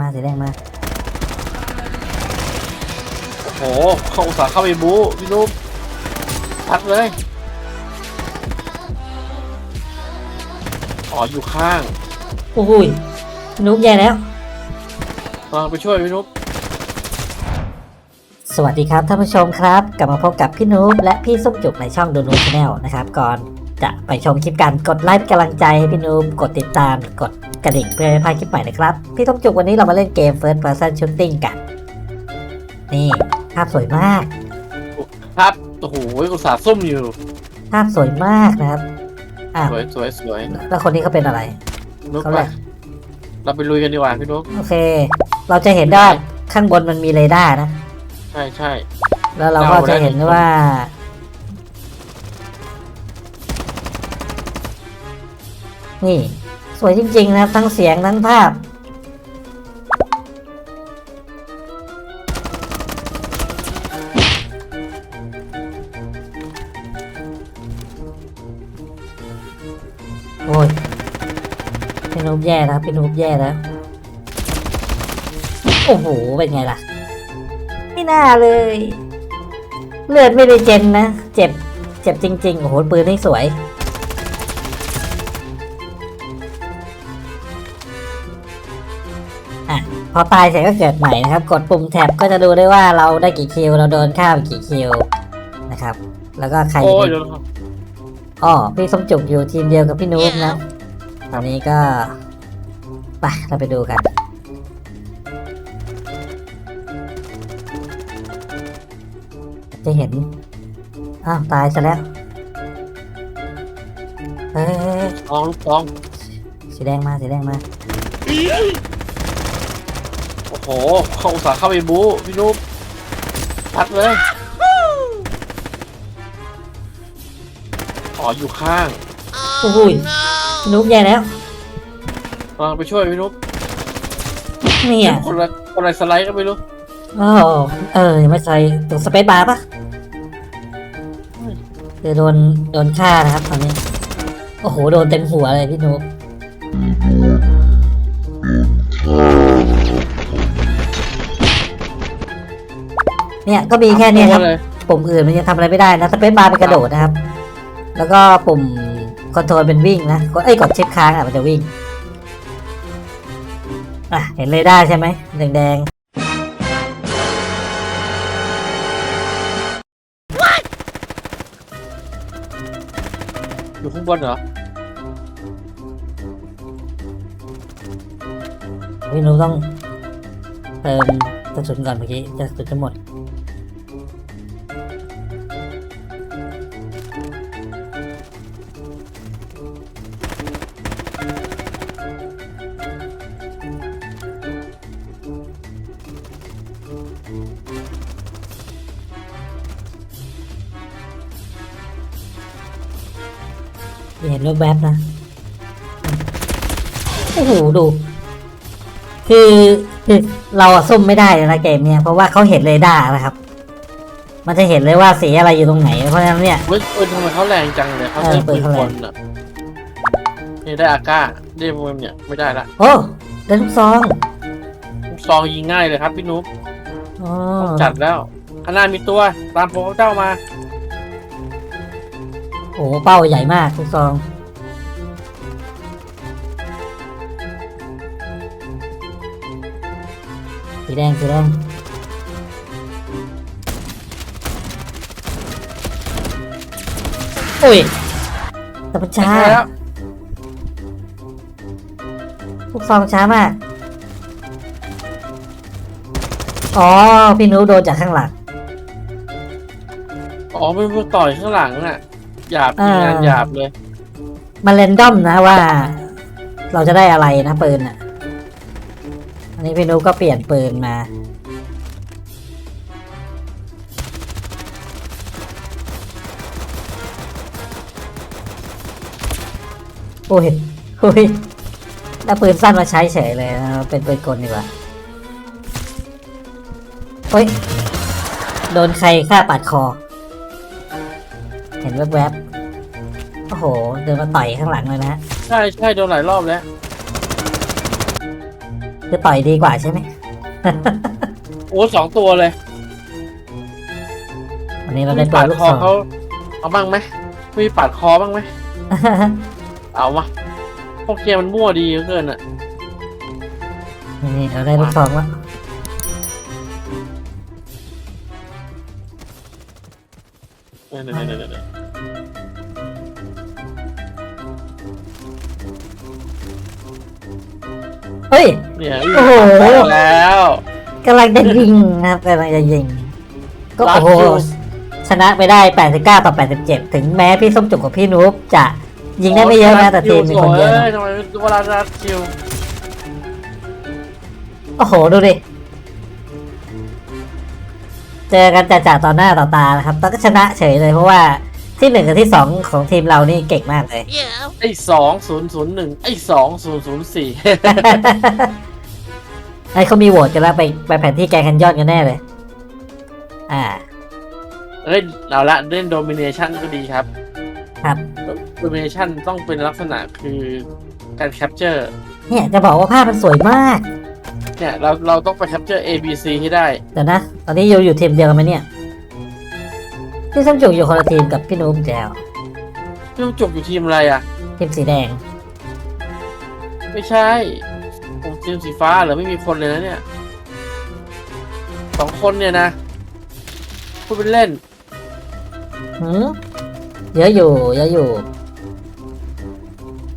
มาสีแดงมาโอ้โหเขาอุตส่าห์เข้าไปบู๊พี่นุ๊กพัดเลยอ๋ออยู่ข้างโอ้โหยนุ๊กแย่แล้วกำลังไปช่วยพี่นุ๊กสวัสดีครับท่านผู้ชมครับ กลับมาพบกับพี่นุ๊กและพี่ส้มจุกในช่องดูนูชาแนลนะครับก่อน จะไปชมคลิปกันกดไลค์เป็นกำลังใจให้พี่นุ๊กกดติดตามกดกระดิ่งเพื่อไม่พลาดคลิปใหม่นะครับ พี่ส้มจุกวันนี้เรามาเล่นเกม First Person Shooting กัน นี่ ภาพสวยมาก ครับโอ้โหอุตส่าห์ซุ่มอยู่ภาพสวยมากนะครับอะสวยสวยสวยแล้วคนนี้เขาเป็นอะไร นุ๊กเขาไปแหละ เราไปลุยกันดีกว่าพี่นุ๊กโอเค เราจะเห็นได้ข้างบนมันมีเรดาร์นะ ใช่ใช่ แล้วเราก็เราได้จะเห็นว่า นี่ สวยจริงๆนะทั้งเสียงทั้งภาพ โอ้ยพี่นุ๊กแย่แล้วพี่นุ๊กแย่แล้วโอ้โห เป็นไงล่ะ ไม่น่าเลย เลือดไม่ได้เจนนะ เจ็บ เจ็บจริง ๆ โอ้โห ปืนนี่สวย พอตายเสร็จก็เกิดใหม่นะครับ กดปุ่มแท็บก็จะดูได้ว่าเราได้กี่คิว เราโดนฆ่าไปกี่คิวนะครับ แล้วก็ใครโอ้ยเป็นเดี๋ยวอ๋อพี่สมจุกอยู่ทีมเดียวกับพี่นูบนะตอนนี้ก็ไปเราไปดูกัน จะเห็นอ้าวตายซะแล้วเฮ้ยทองลูกทองสีแดงมาสีแดงมา โอ้โหเขาอุตส่าห์เข้าไปบู๊พี่นุ๊กพัดเลยอ๋ออยู่ข้างโอ้โหยนุ๊กแย่แล้วกำลังไปช่วยพี่นุ๊กเนี่ยคนละคนละสไลด์ก็ไม่รู้อ๋อเออยังไม่ใส่ตรงสเปซบาร์ปะคือโดนโดนฆ่านะครับตอนนี้ โอ้โห โดนเต็มหัวเลยพี่นุ๊ก เนี่ยก็มีแค่เนี้ยครับเลยปุ่มอื่นมันยังทำอะไรไม่ได้นะสเปซบาร์เป็นกระโดดนะครับ แล้วก็ปุ่มคอนโทรลเป็นวิ่งนะกดเอ้ยกดชิปค้างอะมันจะวิ่งอะเห็นเลยได้ใช่ไหมแดงอยู่ข้างบนเหรอๆพี่หนูต้องเติมกระสุนก่อนเมื่อกี้จะกระสุนจะหมด เห็นแวบๆนะ โอ้โห ดู คือคือเราอะซุ่มไม่ได้เลยนะเกมเนี้ยเพราะว่าเขาเห็นเรดาร์นะครับ มันจะเห็นเลยว่าสีอะไรอยู่ตรงไหน เพราะฉะนั้นเนี่ย เฮ้ยปืนทำไมเขาแรงจังเลยเขาเออใช้ปืปืนนเขาคแรงนอะนี่ได้อาก้าได้พวกมันเนี่ยไม่ได้ละโอ้ได้ลูกซองลูกซองยิงง่ายเลยครับพี่นุ๊กอ๋อจัดแล้วข้างหน้ามีตัวตามพวกเจ้ามา โอ้โหเป้าใหญ่มากลูกซอง สีแดง สีแดง โอ้ยแต่มันช้าได้แล้วลูกซองช้ามาก อ๋อ พี่นุโดนจากข้างหลัง อ๋อเป็นพวกต่อยข้างหลังอะ หยาบยิงงานอ่าหยาบเลยมันเรนดอมนะว่า เราจะได้อะไรนะปืนอะ อันนี้พี่นุก็เปลี่ยนปืนมา โอ้ยโอ้ยแล้วปืนสั้นมาใช้เฉยเลยนะเป็นปืนกลดีกว่าโอ้ย โดนใครฆ่าปาดคอ เห็นแวบๆ โอ้โห เดินมาต่อยข้างหลังเลยนะฮะใช่ใช่โดนหลายรอบแล้วคือต่อยดีกว่าใช่ไหม โอ้สองตัวเลยวันนี้เราได้ตัวปาดลูกคอสองเขาเอาบ้างไหมมีปาดคอบ้างไหมเอามาพวกเกมมันมั่วดีเหลือเกินอะนี่เราได้ลูกสองแล้วเนี่ยเนี่ยเนี่ยเนี่ย เฮ้ย เนี่ยโอ้โหแล้วกำลังจะยิงนะครับกำลังจะยิง ก็รัดโอ้โหอยู่ชนะไปได้ 89 ต่อ 87 ถึงแม้พี่ส้มจุกกับพี่นุ๊กจะยิงได้ไม่เยอะนะแต่ทีมมีคนเยอะโอ้นะทำไมเวลารัดคิวโอ้โห ดูดิ เจอกันจ่าๆต่อหน้าต่อตานะครับแต่ก็ชนะเฉยเลยเพราะว่า ที่หนึ่งกับที่สองของทีมเรานี่เก่งมากเลย ไอ้สองศูนย์ศูนย์หนึ่งไอ้สองศูนย์ศูนย์สี่ ไอ้เขามีโหวตกันแล้วไปไปแผนที่แกงคันยอดกันแน่เลย อ่าเล่นเอาละเล่นโดมิเนชันก็ดีครับครับ โดมิเนชันต้องเป็นลักษณะคือการแคปเจอร์เนี่ยจะบอกว่าภาพมันสวยมาก เนี่ยเราเราต้องไปแคปเจอร์ A B C ให้ได้ เดี๋ยวนะ ตอนนี้อยู่อยู่ทีมเดียวกันไหมเนี่ย พี่ส้มจุกอยู่คนละทีมกับพี่นุ๊กแจวพี่ต้องจบอยู่ทีมอะไรอะ ทีมสีแดง ไม่ใช่ ผมทีมสีฟ้าเหรอไม่มีคนเลยนะเนี่ยสองคนเนี่ยนะพูดเป็นเล่น หืมเยอะอยู่ เยอะอยู่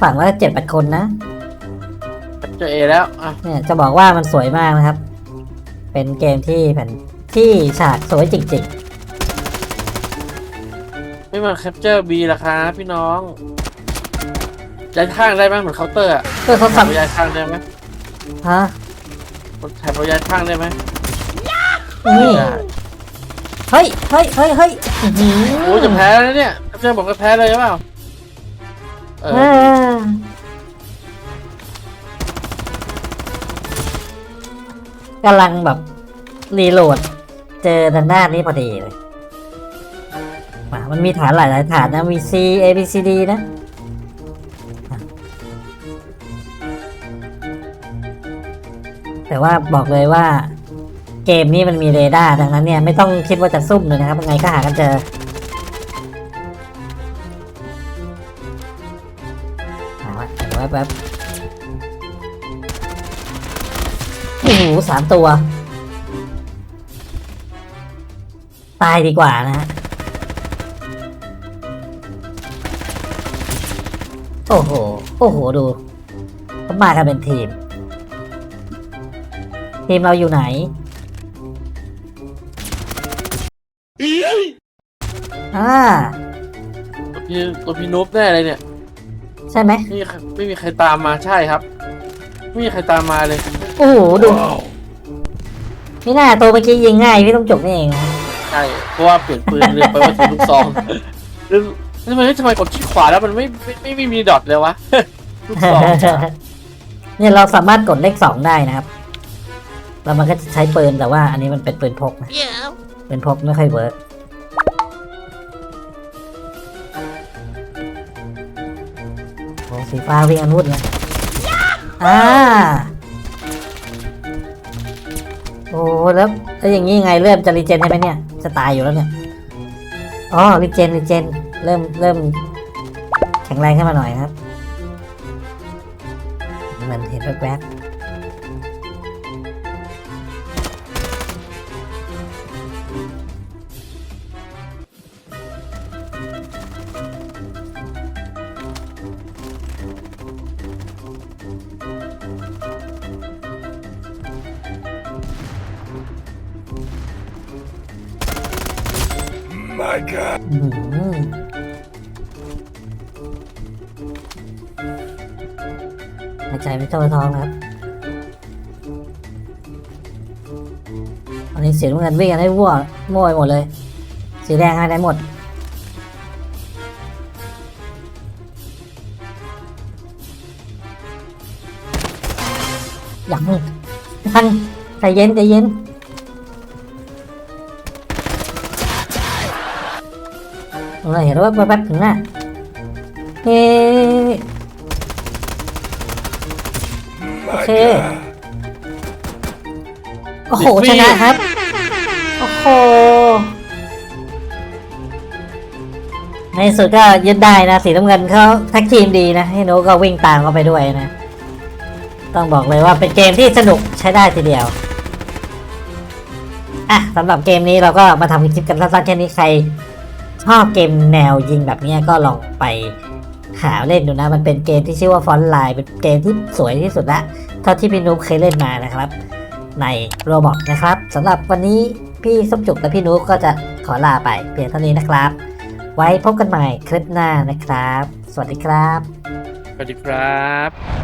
ฝั่งละเจ็ดแปดคนนะแคปเจอร์ A แล้วอะเนี่ยจะบอกว่ามันสวยมากนะครับ เป็นเกมที่แผ่นที่ฉากสวยจริง ไม่มาแคปเจอร์ B ล่ะครับพี่น้องย้ายข้างได้ไหมเหมือนเคาน์เตอร์อะๆเพื่อเขาแถสับบย้ายข้างได้ไหมฮะแถบย้ายข้างได้ไหมนี่ได้เฮ้ยเฮ้ยเฮ้ยเฮ้ยอื้อหือโอ้ยจะแพ้แล้วเนี่ยแคปเจอร์บอกจะแพ้เลยหรือเปล่าเอเอออกำลังแบบรีโหลด เจอทางด้านนี้พอดีเลย มันมีฐานหลายๆฐานนะ มี C A B C D นะ แต่ว่าบอกเลยว่า เกมนี้มันมีเรดาร์ดังนั้นเนี่ย ไม่ต้องคิดว่าจะซุ่มเลยนะครับยังไงก็หากันเจอเอาละเดี๋ยวแป๊บโอ้โหสามตัว ตายดีกว่านะฮะ โอ้โห โอ้โห ดูเขามากันเป็นทีม ทีมเราอยู่ไหน อ่า ตัวพี่ตัวพี่นุ๊บแน่เลยเนี่ยใช่ไหม ไม่มีใครไม่มีใครตามมาใช่ครับ ไม่มีใครตามมาเลยโอ้โห ดูไม่น่าตัวเมื่อกี้ยิงง่าย พี่ต้องจบนี่เองนะใช่เพราะว่าเปลี่ยนปืนเรือไปว่าถือลูกซองหรือ ทำไมทำไมกดที่ขวาแล้วมันไม่ไม่ไม่ไม่มีดอทเลยวะ ลูกซองเนี่ยเราสามารถกดเลขสองได้นะครับ แล้วมันก็จะใช้ปืนแต่ว่าอันนี้มันเป็นปืนพกนะปืนพกไม่ค่อยเวิร์กโอ้สีฟ้าวิ่งอันวุ่นเลยอ่าโอ้แล้วแล้วอย่างนี้ยังไงเริ่มจะรีเจนใช่ไหมเนี่ย จะตายอยู่แล้วเนี่ย อ๋อรีเจนรีเจน เริ่มเริ่มแข็งแรงขึ้นมาหน่อยนะครับมันเห็นแวบๆอื้อหือห ใจไม่ทั่วทองครับอันนี้สีน้ำเงินวิ่งกันให้วัวมั่วไปหมดเลย สีแดงหายไปหมดยังยังใจเย็นใจเย็นเราเห็นว่าแป๊บๆถึงน่ะเฮ้ โอเค โอ้โหดิฟฟี่ชนะครับ โอ้โห ในที่สุดก็ยึดได้นะ สีน้ำเงินเขาแท็กทีมดีนะให้โนก็วิ่งตามเข้าไปด้วยนะ ต้องบอกเลยว่าเป็นเกมที่สนุกใช้ได้ทีเดียว อะสำหรับเกมนี้เราก็มาทำคลิปกันสั้นๆแค่นี้ใครชอบเกมแนวยิงแบบเนี้ยก็ลองไป หาเล่นดูนะ มันเป็นเกมที่ชื่อว่าฟอนไลน์เป็นเกมที่สวยที่สุดละเท่าที่พี่นุ๊กเคยเล่นมานะครับ ในโรบอทนะครับสำหรับวันนี้พี่ส้มจุกและพี่นุ๊กก็จะขอลาไปเพียงเท่านี้นะครับ ไว้พบกันใหม่คลิปหน้านะครับ สวัสดีครับ สวัสดีครับ